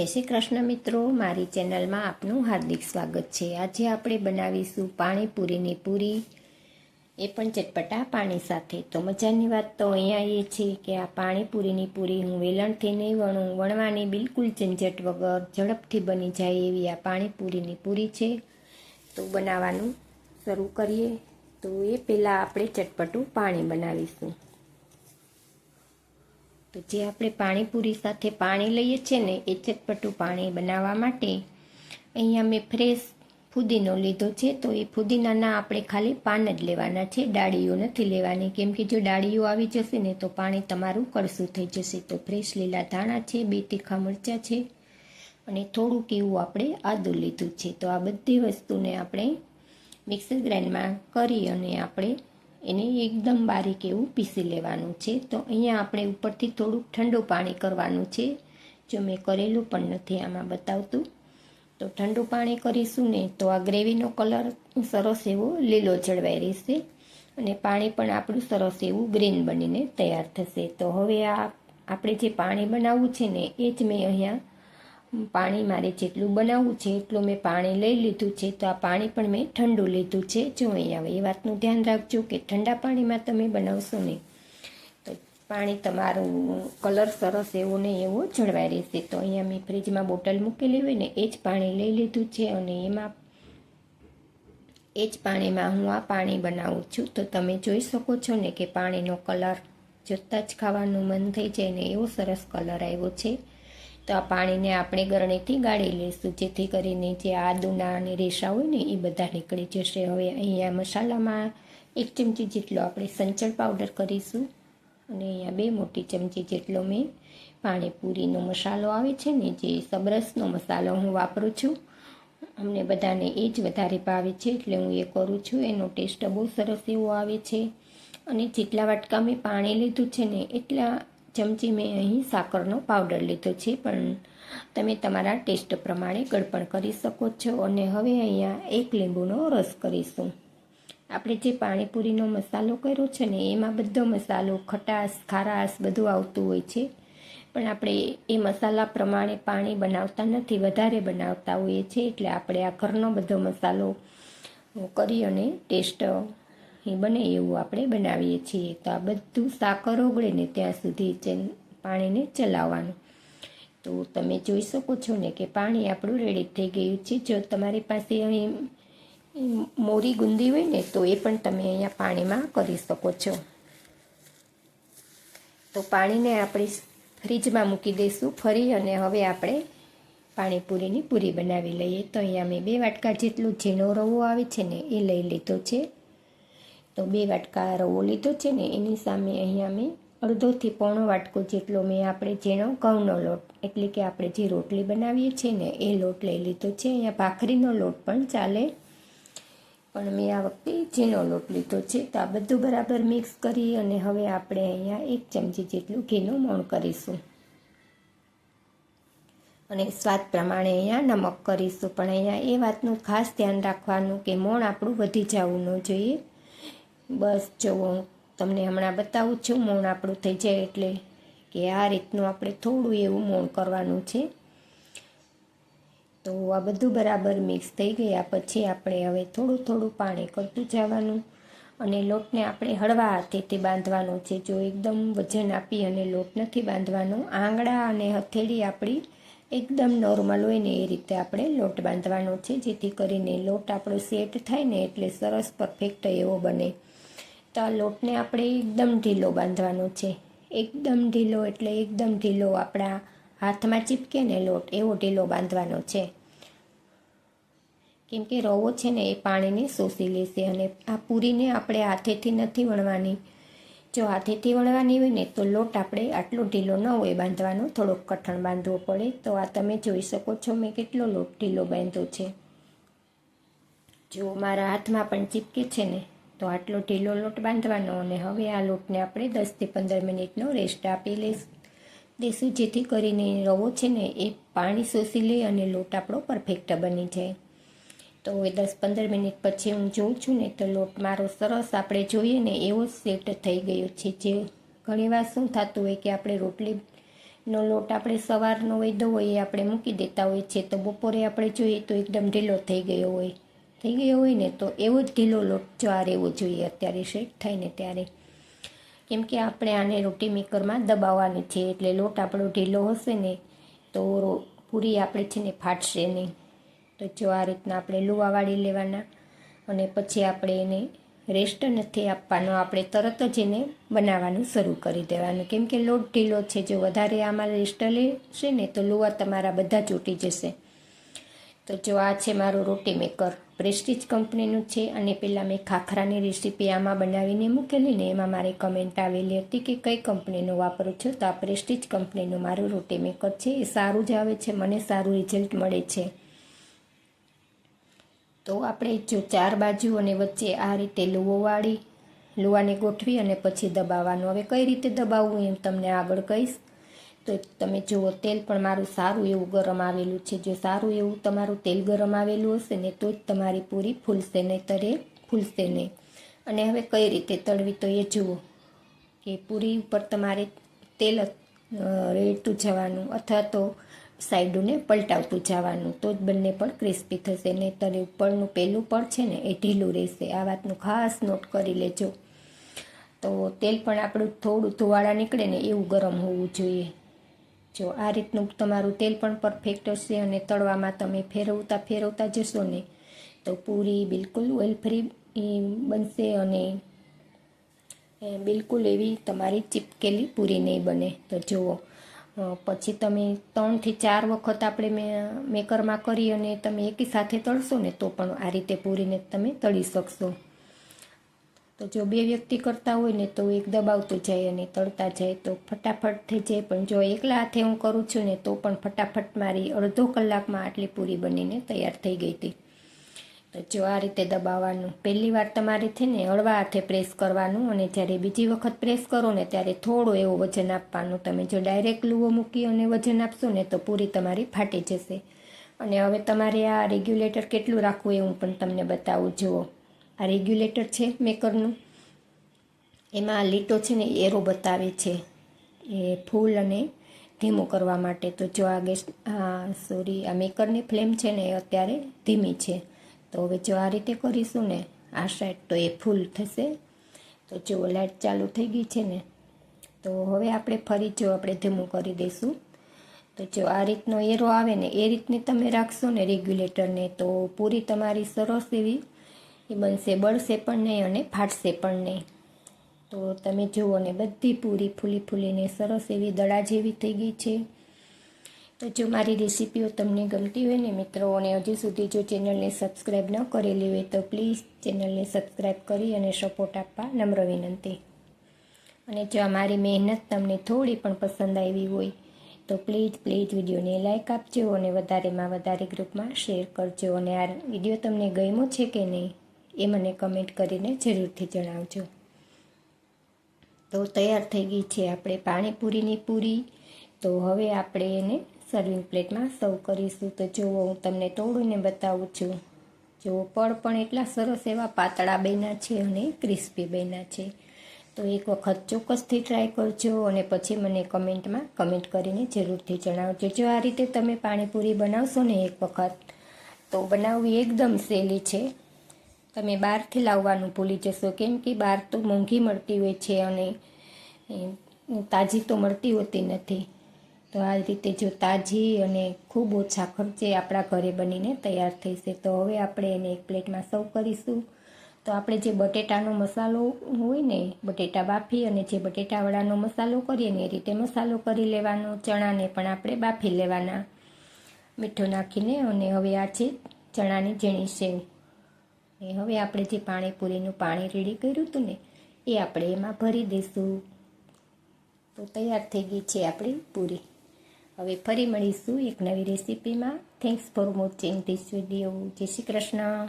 જય શ્રી કૃષ્ણ મિત્રો, મારી ચેનલમાં આપનું હાર્દિક સ્વાગત છે. આજે આપણે બનાવીશું પાણીપુરીની પૂરી. એ પણ ચટપટા પાણી સાથે. તો મજાની વાત તો અહીંયા એ છે કે આ પાણીપુરીની પૂરી હું વેલણથી નહીં વણું, વણવાની બિલકુલ ઝંઝટ વગર ઝડપથી બની જાય એવી આ પાણીપુરીની પૂરી છે. તો બનાવવાનું શરૂ કરીએ. તો એ પહેલાં આપણે ચટપટું પાણી બનાવીશું. તો જે આપણે પાણીપુરી સાથે પાણી લઈએ છીએ ને, એ ચટપટું પાણી બનાવવા માટે અહીંયા મેં ફ્રેશ ફુદીનો લીધો છે. તો એ ફુદીનાના આપણે ખાલી પાન જ લેવાના છે, ડાળીઓ નથી લેવાની. કેમ કે જો ડાળીઓ આવી જશે ને, તો પાણી તમારું કડશું થઈ જશે. તો ફ્રેશ લીલા ધાણા છે, બે તીખા મરચાં છે અને થોડુંક એવું આપણે આદું લીધું છે. તો આ બધી વસ્તુને આપણે મિક્સર ગ્રાઇન્ડમાં કરી અને આપણે એને એકદમ બારીક એવું પીસી લેવાનું છે. તો અહીંયા આપણે ઉપરથી થોડુંક ઠંડુ પાણી કરવાનું છે. જો મેં કરેલું પણ નથી આમાં બતાવતું. તો ઠંડુ પાણી કરીશું ને તો આ ગ્રેવીનો કલર સરસ એવો લીલો જળવાઈ રહેશે અને પાણી પણ આપણું સરસ એવું ગ્રીન બનીને તૈયાર થશે. તો હવે આ આપણે જે પાણી બનાવવું છે ને એ જ મેં અહીંયા પાણી મારે જેટલું બનાવવું છે એટલું મેં પાણી લઈ લીધું છે, તો આ પાણી પણ મેં ઠંડુ લીધું છે. જો અહીંયા આવે, એ વાતનું ધ્યાન રાખજો કે ઠંડા પાણીમાં તમે બનાવશો નહીં. તો પાણી તમારું કલર સરસ એવો ને એવો જળવાઈ રહેશે. તો અહીંયા મેં ફ્રીજમાં બોટલ મૂકેલી હોય ને, એ જ પાણી લઈ લીધું છે અને એમાં, એ જ પાણીમાં હું આ પાણી બનાવું છું. તો તમે જોઈ શકો છો ને કે પાણીનો કલર જોતાં જ ખાવાનું મન થઈ જાય ને એવો સરસ કલર આવ્યો છે. તો આ પાણીને આપણે ગરણીથી ગાળી લઈશું, જેથી કરીને જે આદુના અને રેસા હોય ને એ બધા નીકળી જશે. હવે અહીંયા મસાલામાં એક ચમચી જેટલો આપણે સંચળ પાવડર કરીશું અને અહીંયા બે મોટી ચમચી જેટલો મેં પાણીપુરીનો મસાલો આવે છે ને, જે સબરસનો મસાલો હું વાપરું છું. અમને બધાને એ જ વધારે ભાવે છે એટલે હું એ કરું છું. એનો ટેસ્ટ બહુ સરસ એવો આવે છે અને જેટલા વાટકા મેં પાણી લીધું છે ને, એટલા ચમચી મેં અહીં સાકરનો પાવડર લીધો છે, પણ તમે તમારા ટેસ્ટ પ્રમાણે ગળપણ કરી શકો છો અને હવે અહીંયા એક લીંબુનો રસ કરીશું. આપણે જે પાણીપુરીનો મસાલો કર્યો છે ને, એમાં બધો મસાલો, ખટાશ, ખારાશ બધું આવતું હોય છે. પણ આપણે એ મસાલા પ્રમાણે પાણી બનાવતા નથી, વધારે બનાવતા હોઈએ છીએ, એટલે આપણે આ ઘરનો બધો મસાલો કરી અને ટેસ્ટ એ બને એવું આપણે બનાવીએ છીએ. તો આ બધું સાકર ઓગળે ને ત્યાં સુધી પાણીને ચલાવવાનું. તો તમે જોઈ શકો છો ને કે પાણી આપણું રેડી થઈ ગયું છે. જો તમારી પાસે અહીં મોરી ગુંદી હોય ને, તો એ પણ તમે અહીંયા પાણીમાં કરી શકો છો. તો પાણીને આપણે ફ્રીજમાં મૂકી દઈશું ફરી અને હવે આપણે પાણીપુરીની પૂરી બનાવી લઈએ. તો અહીંયા મેં બે વાટકા જેટલું ઝીણો રવો આવે છે ને, એ લઈ લીધો છે. તો બે વાટકા રવો લીધો છે ને, એની સામે અહીંયા મેં અડધોથી પોણો વાટકો જેટલો મેં આપણે ઝીણો ઘઉંનો લોટ, એટલે કે આપણે જે રોટલી બનાવીએ છીએ ને, એ લોટ લઈ લીધો છે. અહીંયા ભાખરીનો લોટ પણ ચાલે. પણ મેં આ વખતે ઝીણો લોટ લીધો છે. તો આ બધું બરાબર મિક્સ કરી અને હવે આપણે અહીંયા એક ચમચી જેટલું ઘીનું મોણ કરીશું. અને સ્વાદ પ્રમાણે અહીંયા નમક કરીશું. પણ અહીંયા એ વાતનું ખાસ ધ્યાન રાખવાનું કે મોણ આપણું વધી જવું ન જોઈએ. બસ જો હું તમને હમણાં બતાવું છું મોણ આપણું થઈ જાય એટલે કે આ રીતનું આપણે થોડું એવું મોણ કરવાનું છે. તો આ બધું બરાબર મિક્સ થઈ ગયા પછી આપણે હવે થોડું થોડું પાણી કરતું જવાનું અને લોટને આપણે હળવા હાથેથી બાંધવાનો છે. જો એકદમ વજન આપી અને લોટ નથી બાંધવાનો, આંગળા અને હથેળી આપણી એકદમ નોર્મલ હોય ને એ રીતે આપણે લોટ બાંધવાનો છે, જેથી કરીને લોટ આપણો સેટ થાય ને એટલે સરસ પરફેક્ટ એવો બને. તો આ લોટને આપણે એકદમ ઢીલો બાંધવાનો છે. એકદમ ઢીલો એટલે એકદમ ઢીલો આપણા હાથમાં ચીપકે ને લોટ એવો ઢીલો બાંધવાનો છે. કેમ કે રવો છે ને એ પાણીને શોષી લેશે અને આ પૂરીને આપણે હાથેથી નથી વણવાની. જો હાથેથી વણવાની હોય ને તો લોટ આપણે આટલો ઢીલો ન હોય બાંધવાનો થોડોક કઠણ બાંધવો પડે. તો આ તમે જોઈ શકો છો મેં કેટલો લોટ ઢીલો બાંધ્યો છે. જો મારા હાથમાં પણ ચીપકે છે ને તો આટલો ઢીલો લોટ બાંધવાનો અને હવે આ લોટને આપણે દસથી પંદર મિનિટનો રેસ્ટ આપી લઈશ. દઈશું જેથી કરીને રવો છે ને એ પાણી શોષી લે અને લોટ આપણો પરફેક્ટ બની જાય. તો એ દસ પંદર મિનિટ પછી હું જોઉં છું ને તો લોટ મારો સરસ આપણે જોઈએ ને એવો સેટ થઈ ગયો છે જે ઘણીવાર શું થતું હોય કે આપણે રોટલી નો લોટ આપણે સવારનો વૈધો હોય એ આપણે મૂકી દેતા હોય છે તો બપોરે આપણે જોઈએ તો એકદમ ઢીલો થઈ ગયો હોય. થઈ ગયો હોય ને તો એવો જ ઢીલો લોટ જો એવો જોઈએ અત્યારે શેક થાય ને ત્યારે. કેમ કે આપણે આને રોટી મેકરમાં દબાવવાની છે, એટલે લોટ આપણો ઢીલો હશે ને તો પૂરી આપણે છે ને ફાટશે નહીં. તો જો આ રીતના આપણે લુવા વાળી લેવાના અને પછી આપણે એને રેસ્ટ નથી આપવાનો, આપણે તરત જ એને બનાવવાનું શરૂ કરી દેવાનું. કેમ કે લોટ ઢીલો છે, જો વધારે આમાં રેસ્ટ લેશે ને તો લુવા તમારા બધા ચૂંટી જશે. તો જો આ છે મારું રોટી મેકર. પ્રેસ્ટીજ કંપનીનું છે અને પહેલાં મેં ખાખરાની રેસીપી આમાં બનાવીને મૂકેલી ને એમાં મારી કમેન્ટ આવેલી હતી કે કઈ કંપનીનું વાપરું છું. તો આ પ્રેસ્ટીજ કંપનીનું મારું રોટી મેકર છે. એ સારું જ આવે છે. મને સારું રિઝલ્ટ મળે છે. તો આપણે જો ચાર બાજુ અને વચ્ચે આ રીતે લુવો વાળી, લુવાને ગોઠવી અને પછી દબાવવાનું. હવે કઈ રીતે દબાવવું એમ તમને આગળ કહીશ. તો તમે જુઓ, તેલ પણ મારું સારું એવું ગરમ આવેલું છે. જો સારું એવું તમારું તેલ ગરમ આવેલું હશે ને, તો જ તમારી પૂરી ફૂલશે નહીં તરે ફૂલશે નહીં. અને હવે કઈ રીતે તળવી તો એ જુઓ, કે પૂરી ઉપર તમારે તેલ રેડતું જવાનું અથવા તો સાઈડોને પલટાવતું જવાનું, તો જ બંને પણ ક્રિસ્પી થશે. નહીં તરે ઉપરનું પહેલું પડ છે ને, એ ઢીલું રહેશે. આ વાતનું ખાસ નોટ કરી લેજો. તો તેલ પણ આપણું થોડું ધોવાળા નીકળે ને, એવું ગરમ હોવું જોઈએ. જો આ રીતનું તમારું તેલ પણ પરફેક્ટ હશે અને તળવામાં તમે ફેરવતા ફેરવતા જશો ને, તો પૂરી બિલકુલ ઓઇલ ફ્રી બનશે અને બિલકુલ એવી તમારી ચીપકેલી પૂરી નહીં બને. તો જુઓ પછી તમે ત્રણથી ચાર વખત આપણે મેકરમાં કરી અને તમે એકી સાથે તળશો ને, તો પણ આ રીતે પૂરીને તમે તળી શકશો. તો જો બે વ્યક્તિ કરતા હોય ને તો એક દબાવતું જાય અને તળતા જાય તો ફટાફટ થઈ જાય. પણ જો એકલા હાથે હું કરું છું ને તો પણ ફટાફટ મારી અડધો કલાકમાં આટલી પૂરી બનીને તૈયાર થઈ ગઈ હતી. તો જો આ રીતે દબાવવાનું, પહેલી વાર તમારે છે ને હળવા હાથે પ્રેસ કરવાનું અને જ્યારે બીજી વખત પ્રેસ કરો ને ત્યારે થોડું એવું વજન આપવાનું. તમે જો ડાયરેક્ટ લૂવો મૂકી અને વજન આપશો ને તો પૂરી તમારી ફાટી જશે. અને હવે તમારે આ રેગ્યુલેટર કેટલું રાખવું એ હું પણ તમને બતાવું. જુઓ. આ રેગ્યુલેટર છે મેકરનું એમાં લીટો છે ને એરો બતાવે છે. એ ફૂલ અને ધીમું કરવા માટે. તો જો આ ગેસ સોરી આ મેકરની ફ્લેમ છે ને એ અત્યારે ધીમી છે. તો હવે જો આ રીતે કરીશું ને, આ સાઈડ તો એ ફૂલ થશે. તો જો લાઇટ ચાલુ થઈ ગઈ છે ને, તો હવે આપણે ફરી જો આપણે ધીમું કરી દઈશું. તો જો આ રીતનો એરો આવે ને, એ રીતની તમે રાખશો ને રેગ્યુલેટરને તો પૂરી તમારી સરસ એવી એ બનશે, બળશે પણ નહીં અને ફાટશે પણ નહીં. તો તમે જુઓ ને, બધી પૂરી ફૂલી ફૂલીને સરસ એવી દડા જેવી થઈ ગઈ છે. તો જો મારી રેસીપીઓ તમને ગમતી હોય ને મિત્રો, અને હજી સુધી જો ચેનલને સબસ્ક્રાઈબ ન કરેલી હોય તો પ્લીઝ ચેનલને સબસ્ક્રાઈબ કરી અને સપોર્ટ આપવા નમ્ર વિનંતી. અને જો મારી મહેનત તમને થોડી પણ પસંદ આવી હોય, તો પ્લીઝ પ્લીઝ વિડીયોને લાઇક આપજો અને વધારેમાં વધારે ગ્રુપમાં શેર કરજો. અને આ વીડિયો તમને ગમ્યો છે કે નહીં એ મને કમેન્ટ કરીને જરૂરથી જણાવજો. તો તૈયાર થઈ ગઈ છે આપણે પાણીપુરીની પૂરી. તો હવે આપણે એને સર્વિંગ પ્લેટમાં સર્વ કરીશું. તો જુઓ, હું તમને તોડીને બતાવું છું. જુઓ, પળ પણ એટલા સરસ એવા પાતળા બન્યા છે અને ક્રિસ્પી બન્યા છે. તો એક વખત ચોક્કસથી ટ્રાય કરજો અને પછી મને કમેન્ટમાં કમેન્ટ કરીને જરૂરથી જણાવજો. જો આ રીતે તમે પાણીપુરી બનાવશો ને એક વખત, તો બનાવવી એકદમ સહેલી છે. તમે બહારથી લાવવાનું ભૂલી જશો. કેમ કે બહાર તો મોંઘી મળતી હોય છે અને તાજી તો મળતી હોતી નથી. તો આ રીતે જો તાજી અને ખૂબ ઓછા ખર્ચે આપણા ઘરે બનીને તૈયાર થઈશે તો હવે આપણે એને એક પ્લેટમાં સર્વ કરીશું. તો આપણે જે બટેટાનો મસાલો હોય ને, બટેટા બાફી અને જે બટેટાવાળાનો મસાલો કરીએ ને, એ રીતે મસાલો કરી લેવાનો. ચણાને પણ આપણે બાફી લેવાના. મીઠું નાખીને અને હવે આ છે ચણાની ઝીણી સેવ એ હવે આપણે જે પાણીપુરીનું પાણી રેડી કર્યું હતું ને, એ આપણે એમાં ભરી દઈશું. તો તૈયાર થઈ ગઈ છે આપણી પૂરી. હવે ફરી મળીશું એક નવી રેસીપીમાં thanks for watching this video જય શ્રી કૃષ્ણ.